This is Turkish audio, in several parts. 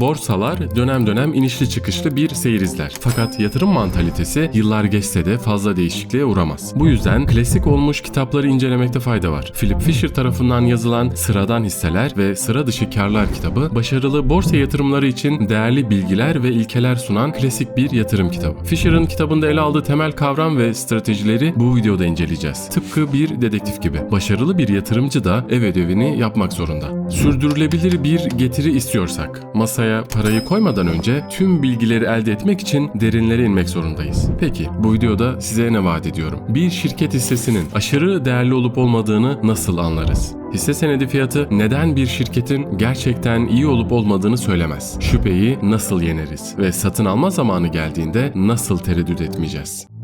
Borsalar dönem dönem inişli çıkışlı bir seyir izler. Fakat yatırım mantalitesi yıllar geçse de fazla değişikliğe uğramaz. Bu yüzden klasik olmuş kitapları incelemekte fayda var. Philip Fisher tarafından yazılan Sıradan Hisseler ve Sıra Dışı Karlar kitabı başarılı borsa yatırımları için değerli bilgiler ve ilkeler sunan klasik bir yatırım kitabı. Fisher'ın kitabında ele aldığı temel kavram ve stratejileri bu videoda inceleyeceğiz. Tıpkı bir dedektif gibi. Başarılı bir yatırımcı da ev ödevini yapmak zorunda. Sürdürülebilir bir getiri istiyorsak, masaya parayı koymadan önce tüm bilgileri elde etmek için derinlere inmek zorundayız. Peki bu videoda size ne vaat ediyorum? Bir şirket hissesinin aşırı değerli olup olmadığını nasıl anlarız? Hisse senedi fiyatı neden bir şirketin gerçekten iyi olup olmadığını söylemez. Şüpheyi nasıl yeneriz ve satın alma zamanı geldiğinde nasıl tereddüt etmeyeceğiz?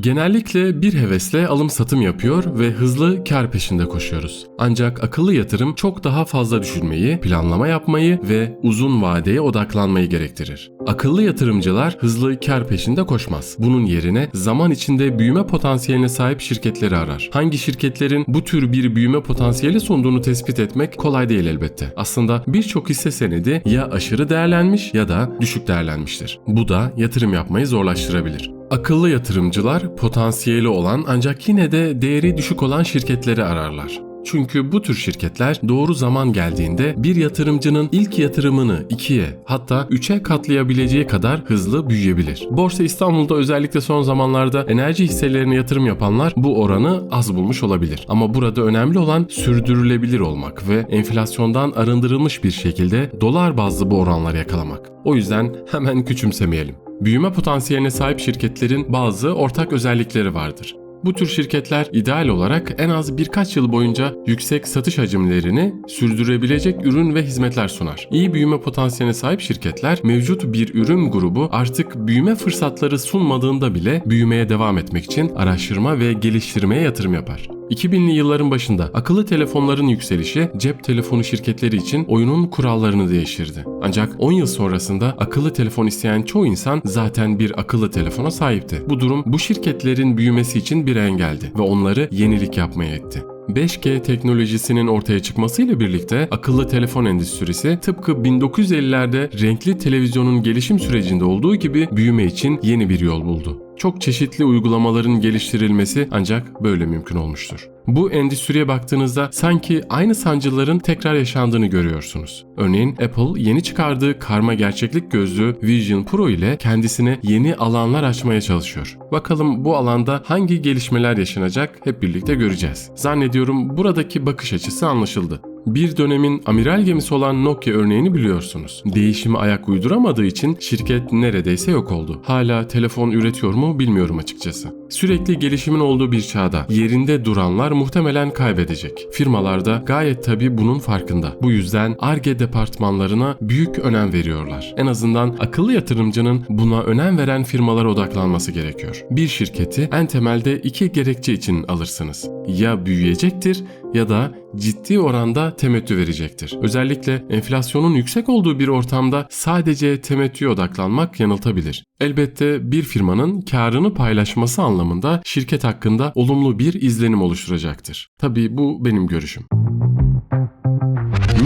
Genellikle bir hevesle alım satım yapıyor ve hızlı kar peşinde koşuyoruz. Ancak akıllı yatırım çok daha fazla düşünmeyi, planlama yapmayı ve uzun vadeye odaklanmayı gerektirir. Akıllı yatırımcılar hızlı kar peşinde koşmaz. Bunun yerine zaman içinde büyüme potansiyeline sahip şirketleri arar. Hangi şirketlerin bu tür bir büyüme potansiyeli sunduğunu tespit etmek kolay değil elbette. Aslında birçok hisse senedi ya aşırı değerlenmiş ya da düşük değerlenmiştir. Bu da yatırım yapmayı zorlaştırabilir. Akıllı yatırımcılar potansiyeli olan ancak yine de değeri düşük olan şirketleri ararlar. Çünkü bu tür şirketler doğru zaman geldiğinde bir yatırımcının ilk yatırımını 2'ye hatta 3'e katlayabileceği kadar hızlı büyüyebilir. Borsa İstanbul'da özellikle son zamanlarda enerji hisselerine yatırım yapanlar bu oranı az bulmuş olabilir. Ama burada önemli olan sürdürülebilir olmak ve enflasyondan arındırılmış bir şekilde dolar bazlı bu oranları yakalamak. O yüzden hemen küçümsemeyelim. Büyüme potansiyeline sahip şirketlerin bazı ortak özellikleri vardır. Bu tür şirketler ideal olarak en az birkaç yıl boyunca yüksek satış hacimlerini sürdürebilecek ürün ve hizmetler sunar. İyi büyüme potansiyeline sahip şirketler mevcut bir ürün grubu artık büyüme fırsatları sunmadığında bile büyümeye devam etmek için araştırma ve geliştirmeye yatırım yapar. 2000'li yılların başında akıllı telefonların yükselişi cep telefonu şirketleri için oyunun kurallarını değiştirdi. Ancak 10 yıl sonrasında akıllı telefon isteyen çoğu insan zaten bir akıllı telefona sahipti. Bu durum bu şirketlerin büyümesi için bir engeldi ve onları yenilik yapmaya etti. 5G teknolojisinin ortaya çıkmasıyla birlikte akıllı telefon endüstrisi tıpkı 1950'lerde renkli televizyonun gelişim sürecinde olduğu gibi büyüme için yeni bir yol buldu. Çok çeşitli uygulamaların geliştirilmesi ancak böyle mümkün olmuştur. Bu endüstriye baktığınızda sanki aynı sancıların tekrar yaşandığını görüyorsunuz. Örneğin Apple yeni çıkardığı karma gerçeklik gözlüğü Vision Pro ile kendisine yeni alanlar açmaya çalışıyor. Bakalım bu alanda hangi gelişmeler yaşanacak hep birlikte göreceğiz. Zannediyorum buradaki bakış açısı anlaşıldı. Bir dönemin amiral gemisi olan Nokia örneğini biliyorsunuz. Değişime ayak uyduramadığı için şirket neredeyse yok oldu. Hala telefon üretiyor mu bilmiyorum açıkçası. Sürekli gelişimin olduğu bir çağda yerinde duranlar muhtemelen kaybedecek. Firmalar da gayet tabi bunun farkında. Bu yüzden ARGE departmanlarına büyük önem veriyorlar. En azından akıllı yatırımcının buna önem veren firmalara odaklanması gerekiyor. Bir şirketi en temelde iki gerekçe için alırsınız. Ya büyüyecektir ya da ciddi oranda temettü verecektir. Özellikle enflasyonun yüksek olduğu bir ortamda sadece temettüye odaklanmak yanıltabilir. Elbette bir firmanın karını paylaşması anlamında şirket hakkında olumlu bir izlenim oluşturacaktır. Tabii bu benim görüşüm.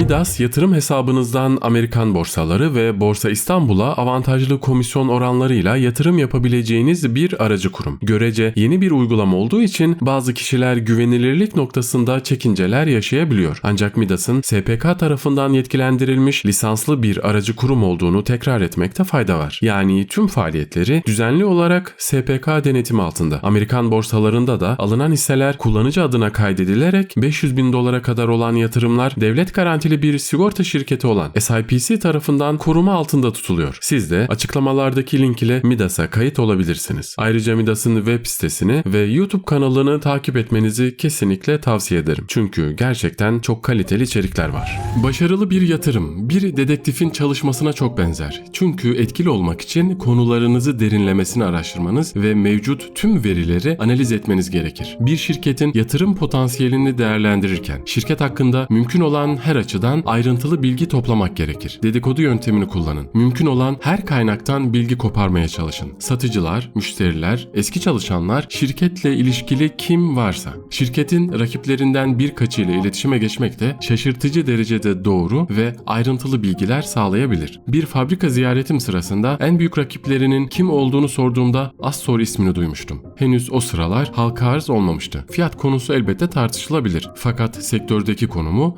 Midas yatırım hesabınızdan Amerikan borsaları ve Borsa İstanbul'a avantajlı komisyon oranlarıyla yatırım yapabileceğiniz bir aracı kurum. Görece yeni bir uygulama olduğu için bazı kişiler güvenilirlik noktasında çekinceler yaşayabiliyor. Ancak Midas'ın SPK tarafından yetkilendirilmiş lisanslı bir aracı kurum olduğunu tekrar etmekte fayda var. Yani tüm faaliyetleri düzenli olarak SPK denetimi altında. Amerikan borsalarında da alınan hisseler kullanıcı adına kaydedilerek 500 bin dolara kadar olan yatırımlar devlet garantili bir sigorta şirketi olan SIPC tarafından koruma altında tutuluyor. Siz de açıklamalardaki link ile Midas'a kayıt olabilirsiniz. Ayrıca Midas'ın web sitesini ve YouTube kanalını takip etmenizi kesinlikle tavsiye ederim. Çünkü gerçekten çok kaliteli içerikler var. Başarılı bir yatırım bir dedektifin çalışmasına çok benzer. Çünkü etkili olmak için konularınızı derinlemesine araştırmanız ve mevcut tüm verileri analiz etmeniz gerekir. Bir şirketin yatırım potansiyelini değerlendirirken şirket hakkında mümkün olan her açıdan açıdan ayrıntılı bilgi toplamak gerekir. Dedikodu yöntemini kullanın. Mümkün olan her kaynaktan bilgi koparmaya çalışın. Satıcılar, müşteriler, eski çalışanlar, şirketle ilişkili kim varsa. Şirketin rakiplerinden birkaçıyla iletişime geçmek de şaşırtıcı derecede doğru ve ayrıntılı bilgiler sağlayabilir. Bir fabrika ziyaretim sırasında en büyük rakiplerinin kim olduğunu sorduğumda az sonra ismini duymuştum. Henüz o sıralar halka arz olmamıştı. Fiyat konusu elbette tartışılabilir fakat sektördeki konumu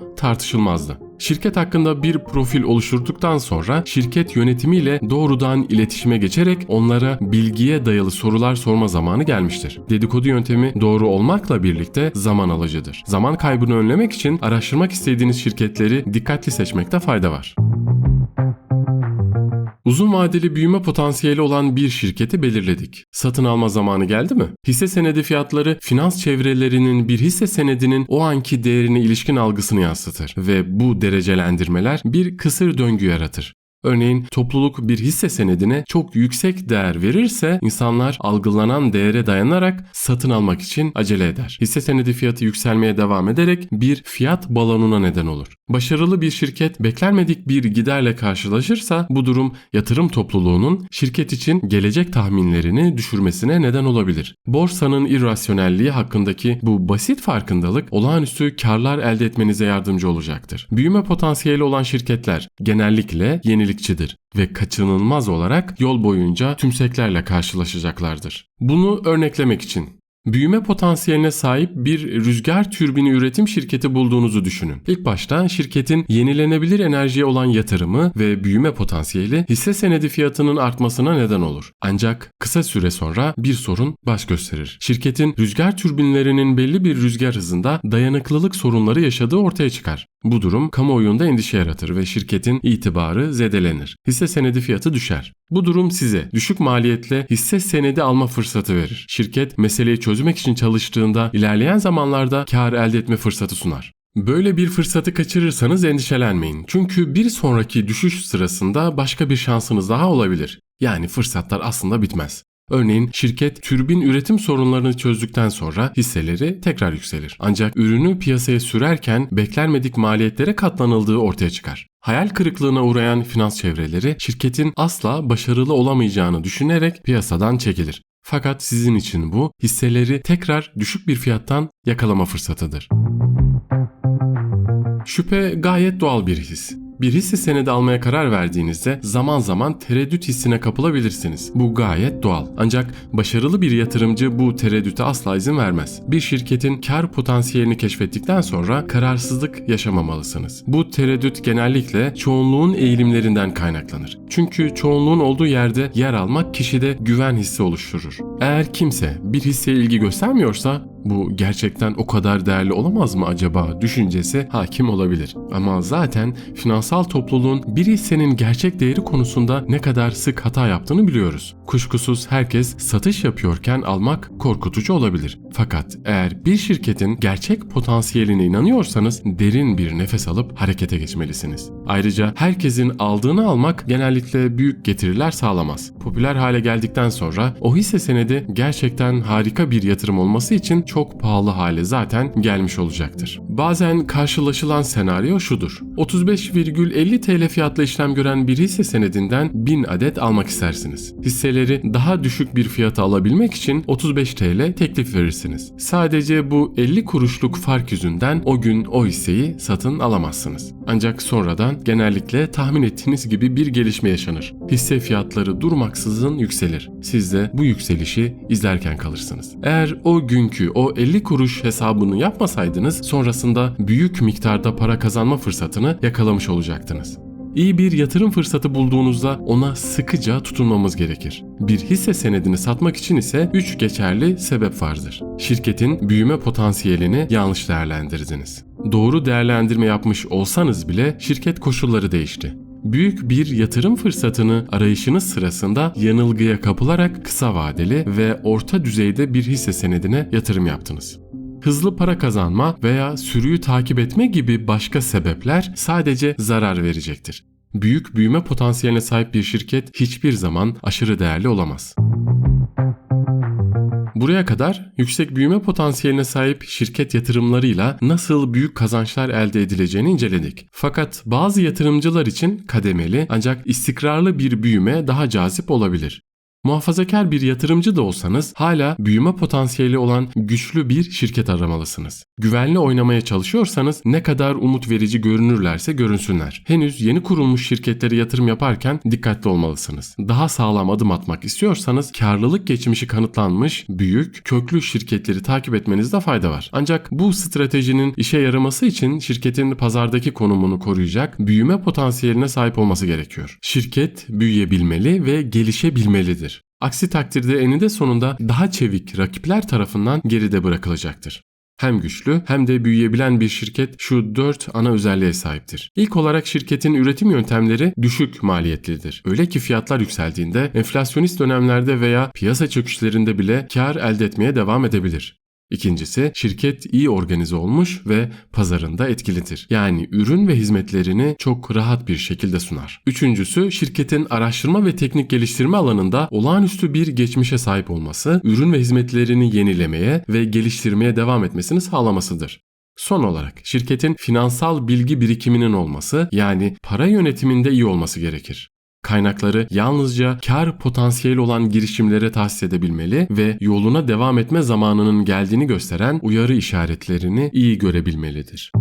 tartışılmazdı. Şirket hakkında bir profil oluşturduktan sonra şirket yönetimiyle doğrudan iletişime geçerek onlara bilgiye dayalı sorular sorma zamanı gelmiştir. Dedikodu yöntemi doğru olmakla birlikte zaman alıcıdır. Zaman kaybını önlemek için araştırmak istediğiniz şirketleri dikkatli seçmekte fayda var. Uzun vadeli büyüme potansiyeli olan bir şirketi belirledik. Satın alma zamanı geldi mi? Hisse senedi fiyatları finans çevrelerinin bir hisse senedinin o anki değerine ilişkin algısını yansıtır ve bu derecelendirmeler bir kısır döngü yaratır. Örneğin topluluk bir hisse senedine çok yüksek değer verirse insanlar algılanan değere dayanarak satın almak için acele eder. Hisse senedi fiyatı yükselmeye devam ederek bir fiyat balonuna neden olur. Başarılı bir şirket beklenmedik bir giderle karşılaşırsa bu durum yatırım topluluğunun şirket için gelecek tahminlerini düşürmesine neden olabilir. Borsanın irrasyonelliği hakkındaki bu basit farkındalık olağanüstü karlar elde etmenize yardımcı olacaktır. Büyüme potansiyeli olan şirketler genellikle yenilikçidir ve kaçınılmaz olarak yol boyunca tümseklerle karşılaşacaklardır. Bunu örneklemek için Büyüme potansiyeline sahip bir rüzgar türbini üretim şirketi bulduğunuzu düşünün. İlk başta şirketin yenilenebilir enerjiye olan yatırımı ve büyüme potansiyeli hisse senedi fiyatının artmasına neden olur. Ancak kısa süre sonra bir sorun baş gösterir. Şirketin rüzgar türbinlerinin belli bir rüzgar hızında dayanıklılık sorunları yaşadığı ortaya çıkar. Bu durum kamuoyunda endişe yaratır ve şirketin itibarı zedelenir. Hisse senedi fiyatı düşer. Bu durum size düşük maliyetle hisse senedi alma fırsatı verir. Şirket meseleyi çözmek için çalıştığında ilerleyen zamanlarda kar elde etme fırsatı sunar. Böyle bir fırsatı kaçırırsanız endişelenmeyin. Çünkü bir sonraki düşüş sırasında başka bir şansınız daha olabilir. Yani fırsatlar aslında bitmez. Örneğin şirket türbin üretim sorunlarını çözdükten sonra hisseleri tekrar yükselir. Ancak ürünü piyasaya sürerken beklenmedik maliyetlere katlanıldığı ortaya çıkar. Hayal kırıklığına uğrayan finans çevreleri şirketin asla başarılı olamayacağını düşünerek piyasadan çekilir. Fakat sizin için bu hisseleri tekrar düşük bir fiyattan yakalama fırsatıdır. Şüphe gayet doğal bir his. Bir hisse senedi almaya karar verdiğinizde zaman zaman tereddüt hissine kapılabilirsiniz. Bu gayet doğal. Ancak başarılı bir yatırımcı bu tereddüte asla izin vermez. Bir şirketin kar potansiyelini keşfettikten sonra kararsızlık yaşamamalısınız. Bu tereddüt genellikle çoğunluğun eğilimlerinden kaynaklanır. Çünkü çoğunluğun olduğu yerde yer almak kişide güven hissi oluşturur. Eğer kimse bir hisseye ilgi göstermiyorsa bu gerçekten o kadar değerli olamaz mı acaba düşüncesi hakim olabilir. Ama zaten finansal topluluğun bir hissenin gerçek değeri konusunda ne kadar sık hata yaptığını biliyoruz. Kuşkusuz herkes satış yapıyorken almak korkutucu olabilir. Fakat eğer bir şirketin gerçek potansiyeline inanıyorsanız derin bir nefes alıp harekete geçmelisiniz. Ayrıca herkesin aldığını almak genellikle büyük getiriler sağlamaz. Popüler hale geldikten sonra o hisse senedi gerçekten harika bir yatırım olması için çok pahalı hale zaten gelmiş olacaktır. Bazen karşılaşılan senaryo şudur. 35,50 TL fiyatla işlem gören bir hisse senedinden 1000 adet almak istersiniz. Hisseleri daha düşük bir fiyata alabilmek için 35 TL teklif verirsiniz. Sadece bu 50 kuruşluk fark yüzünden o gün o hisseyi satın alamazsınız. Ancak sonradan genellikle tahmin ettiğiniz gibi bir gelişme yaşanır. Hisse fiyatları durmaksızın yükselir. Siz de bu yükselişi izlerken kalırsınız. Eğer o günkü o 50 kuruş hesabını yapmasaydınız sonrasında büyük miktarda para kazanma fırsatını yakalamış olacaktınız. İyi bir yatırım fırsatı bulduğunuzda ona sıkıca tutunmamız gerekir. Bir hisse senedini satmak için ise 3 geçerli sebep vardır. Şirketin büyüme potansiyelini yanlış değerlendirdiniz. Doğru değerlendirme yapmış olsanız bile şirket koşulları değişti büyük bir yatırım fırsatını arayışınız sırasında yanılgıya kapılarak kısa vadeli ve orta düzeyde bir hisse senedine yatırım yaptınız. Hızlı para kazanma veya sürüyü takip etme gibi başka sebepler sadece zarar verecektir. Büyük büyüme potansiyeline sahip bir şirket hiçbir zaman aşırı değerli olamaz. Buraya kadar yüksek büyüme potansiyeline sahip şirket yatırımlarıyla nasıl büyük kazançlar elde edileceğini inceledik. Fakat bazı yatırımcılar için kademeli ancak istikrarlı bir büyüme daha cazip olabilir. Muhafazakar bir yatırımcı da olsanız hala büyüme potansiyeli olan güçlü bir şirket aramalısınız. Güvenli oynamaya çalışıyorsanız ne kadar umut verici görünürlerse görünsünler. Henüz yeni kurulmuş şirketlere yatırım yaparken dikkatli olmalısınız. Daha sağlam adım atmak istiyorsanız karlılık geçmişi kanıtlanmış büyük, köklü şirketleri takip etmenizde fayda var. Ancak bu stratejinin işe yaraması için şirketin pazardaki konumunu koruyacak büyüme potansiyeline sahip olması gerekiyor. Şirket büyüyebilmeli ve gelişebilmelidir. Aksi takdirde eninde sonunda daha çevik rakipler tarafından geride bırakılacaktır. Hem güçlü hem de büyüyebilen bir şirket şu dört ana özelliğe sahiptir. İlk olarak şirketin üretim yöntemleri düşük maliyetlidir. Öyle ki fiyatlar yükseldiğinde enflasyonist dönemlerde veya piyasa çöküşlerinde bile kar elde etmeye devam edebilir. İkincisi şirket iyi organize olmuş ve pazarında etkilidir. Yani ürün ve hizmetlerini çok rahat bir şekilde sunar. Üçüncüsü şirketin araştırma ve teknik geliştirme alanında olağanüstü bir geçmişe sahip olması, ürün ve hizmetlerini yenilemeye ve geliştirmeye devam etmesini sağlamasıdır. Son olarak şirketin finansal bilgi birikiminin olması yani para yönetiminde iyi olması gerekir kaynakları yalnızca kar potansiyeli olan girişimlere tahsis edebilmeli ve yoluna devam etme zamanının geldiğini gösteren uyarı işaretlerini iyi görebilmelidir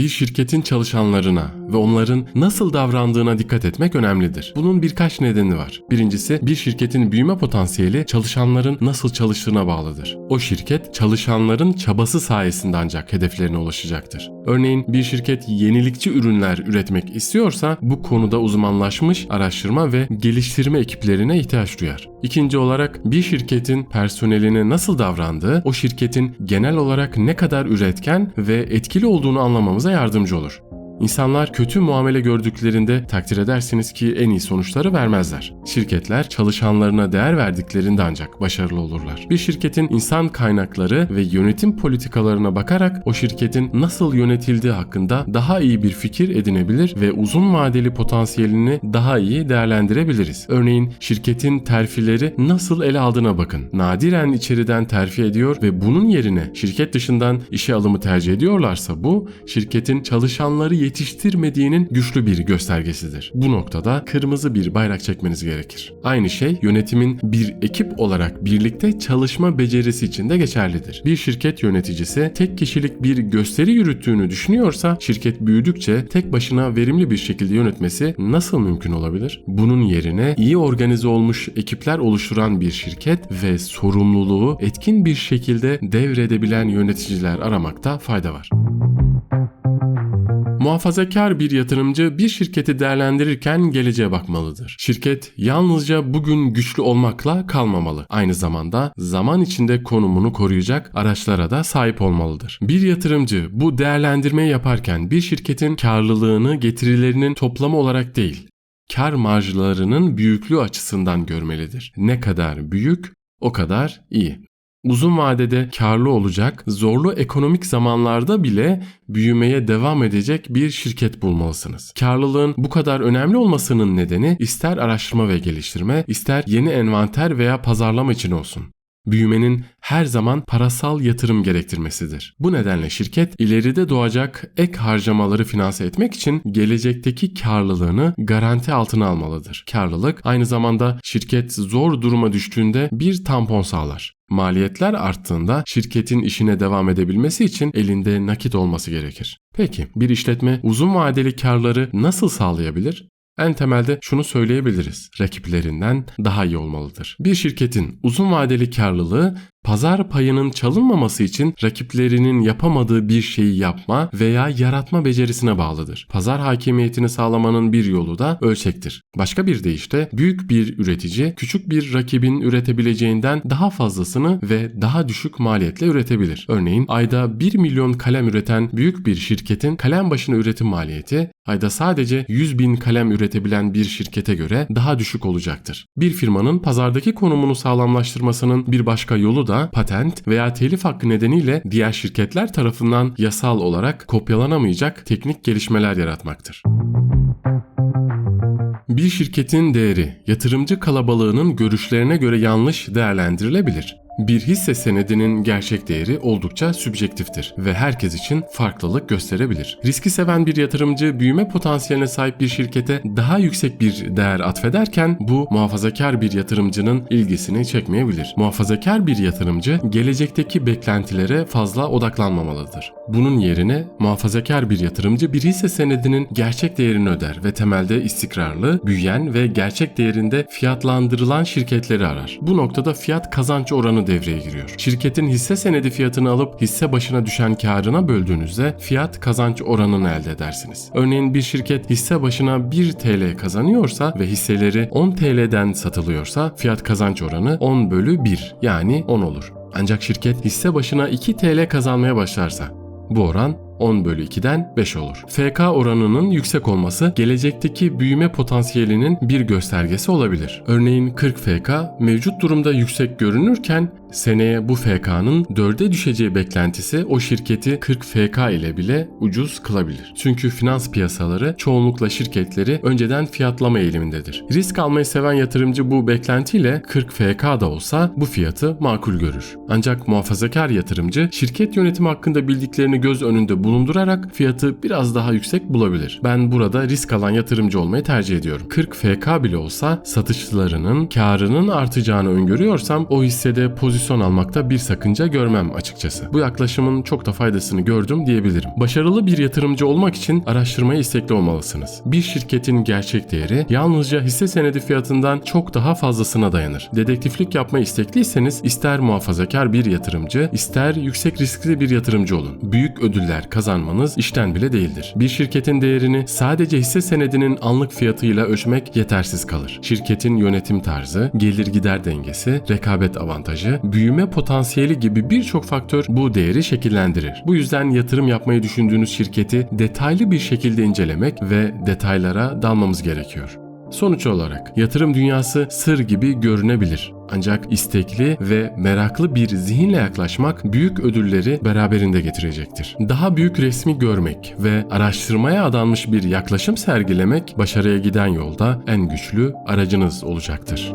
bir şirketin çalışanlarına ve onların nasıl davrandığına dikkat etmek önemlidir. Bunun birkaç nedeni var. Birincisi bir şirketin büyüme potansiyeli çalışanların nasıl çalıştığına bağlıdır. O şirket çalışanların çabası sayesinde ancak hedeflerine ulaşacaktır. Örneğin bir şirket yenilikçi ürünler üretmek istiyorsa bu konuda uzmanlaşmış araştırma ve geliştirme ekiplerine ihtiyaç duyar. İkinci olarak bir şirketin personeline nasıl davrandığı o şirketin genel olarak ne kadar üretken ve etkili olduğunu anlamamıza yardımcı olur. İnsanlar kötü muamele gördüklerinde takdir edersiniz ki en iyi sonuçları vermezler. Şirketler çalışanlarına değer verdiklerinde ancak başarılı olurlar. Bir şirketin insan kaynakları ve yönetim politikalarına bakarak o şirketin nasıl yönetildiği hakkında daha iyi bir fikir edinebilir ve uzun vadeli potansiyelini daha iyi değerlendirebiliriz. Örneğin şirketin terfileri nasıl ele aldığına bakın. Nadiren içeriden terfi ediyor ve bunun yerine şirket dışından işe alımı tercih ediyorlarsa bu şirketin çalışanları yetiştirmediğinin güçlü bir göstergesidir. Bu noktada kırmızı bir bayrak çekmeniz gerekir. Aynı şey yönetimin bir ekip olarak birlikte çalışma becerisi için de geçerlidir. Bir şirket yöneticisi tek kişilik bir gösteri yürüttüğünü düşünüyorsa şirket büyüdükçe tek başına verimli bir şekilde yönetmesi nasıl mümkün olabilir? Bunun yerine iyi organize olmuş ekipler oluşturan bir şirket ve sorumluluğu etkin bir şekilde devredebilen yöneticiler aramakta fayda var. Muhafazakar bir yatırımcı bir şirketi değerlendirirken geleceğe bakmalıdır. Şirket yalnızca bugün güçlü olmakla kalmamalı. Aynı zamanda zaman içinde konumunu koruyacak araçlara da sahip olmalıdır. Bir yatırımcı bu değerlendirmeyi yaparken bir şirketin karlılığını getirilerinin toplamı olarak değil, kar marjlarının büyüklüğü açısından görmelidir. Ne kadar büyük o kadar iyi. Uzun vadede karlı olacak, zorlu ekonomik zamanlarda bile büyümeye devam edecek bir şirket bulmalısınız. Karlılığın bu kadar önemli olmasının nedeni ister araştırma ve geliştirme, ister yeni envanter veya pazarlama için olsun büyümenin her zaman parasal yatırım gerektirmesidir. Bu nedenle şirket ileride doğacak ek harcamaları finanse etmek için gelecekteki karlılığını garanti altına almalıdır. Karlılık aynı zamanda şirket zor duruma düştüğünde bir tampon sağlar. Maliyetler arttığında şirketin işine devam edebilmesi için elinde nakit olması gerekir. Peki bir işletme uzun vadeli karları nasıl sağlayabilir? En temelde şunu söyleyebiliriz. Rakiplerinden daha iyi olmalıdır. Bir şirketin uzun vadeli karlılığı pazar payının çalınmaması için rakiplerinin yapamadığı bir şeyi yapma veya yaratma becerisine bağlıdır. Pazar hakimiyetini sağlamanın bir yolu da ölçektir. Başka bir deyişle büyük bir üretici küçük bir rakibin üretebileceğinden daha fazlasını ve daha düşük maliyetle üretebilir. Örneğin ayda 1 milyon kalem üreten büyük bir şirketin kalem başına üretim maliyeti ayda sadece 100 bin kalem üretebilen bir şirkete göre daha düşük olacaktır. Bir firmanın pazardaki konumunu sağlamlaştırmasının bir başka yolu da patent veya telif hakkı nedeniyle diğer şirketler tarafından yasal olarak kopyalanamayacak teknik gelişmeler yaratmaktır. Bir şirketin değeri yatırımcı kalabalığının görüşlerine göre yanlış değerlendirilebilir. Bir hisse senedinin gerçek değeri oldukça sübjektiftir ve herkes için farklılık gösterebilir. Riski seven bir yatırımcı büyüme potansiyeline sahip bir şirkete daha yüksek bir değer atfederken bu muhafazakar bir yatırımcının ilgisini çekmeyebilir. Muhafazakar bir yatırımcı gelecekteki beklentilere fazla odaklanmamalıdır. Bunun yerine muhafazakar bir yatırımcı bir hisse senedinin gerçek değerini öder ve temelde istikrarlı, büyüyen ve gerçek değerinde fiyatlandırılan şirketleri arar. Bu noktada fiyat kazanç oranı devreye giriyor. Şirketin hisse senedi fiyatını alıp hisse başına düşen karına böldüğünüzde fiyat kazanç oranını elde edersiniz. Örneğin bir şirket hisse başına 1 TL kazanıyorsa ve hisseleri 10 TL'den satılıyorsa fiyat kazanç oranı 10 bölü 1 yani 10 olur. Ancak şirket hisse başına 2 TL kazanmaya başlarsa bu oran 10 bölü 2'den 5 olur. FK oranının yüksek olması gelecekteki büyüme potansiyelinin bir göstergesi olabilir. Örneğin 40 FK mevcut durumda yüksek görünürken seneye bu FK'nın 4'e düşeceği beklentisi o şirketi 40 FK ile bile ucuz kılabilir. Çünkü finans piyasaları çoğunlukla şirketleri önceden fiyatlama eğilimindedir. Risk almayı seven yatırımcı bu beklentiyle 40 FK da olsa bu fiyatı makul görür. Ancak muhafazakar yatırımcı şirket yönetimi hakkında bildiklerini göz önünde bulundurarak fiyatı biraz daha yüksek bulabilir. Ben burada risk alan yatırımcı olmayı tercih ediyorum. 40 FK bile olsa satışlarının karının artacağını öngörüyorsam o hissede pozisyon almakta bir sakınca görmem açıkçası. Bu yaklaşımın çok da faydasını gördüm diyebilirim. Başarılı bir yatırımcı olmak için araştırmaya istekli olmalısınız. Bir şirketin gerçek değeri yalnızca hisse senedi fiyatından çok daha fazlasına dayanır. Dedektiflik yapmaya istekliyseniz ister muhafazakar bir yatırımcı, ister yüksek riskli bir yatırımcı olun. Büyük ödüller kazanmanız işten bile değildir. Bir şirketin değerini sadece hisse senedinin anlık fiyatıyla ölçmek yetersiz kalır. Şirketin yönetim tarzı, gelir gider dengesi, rekabet avantajı, büyüme potansiyeli gibi birçok faktör bu değeri şekillendirir. Bu yüzden yatırım yapmayı düşündüğünüz şirketi detaylı bir şekilde incelemek ve detaylara dalmamız gerekiyor. Sonuç olarak yatırım dünyası sır gibi görünebilir. Ancak istekli ve meraklı bir zihinle yaklaşmak büyük ödülleri beraberinde getirecektir. Daha büyük resmi görmek ve araştırmaya adanmış bir yaklaşım sergilemek başarıya giden yolda en güçlü aracınız olacaktır.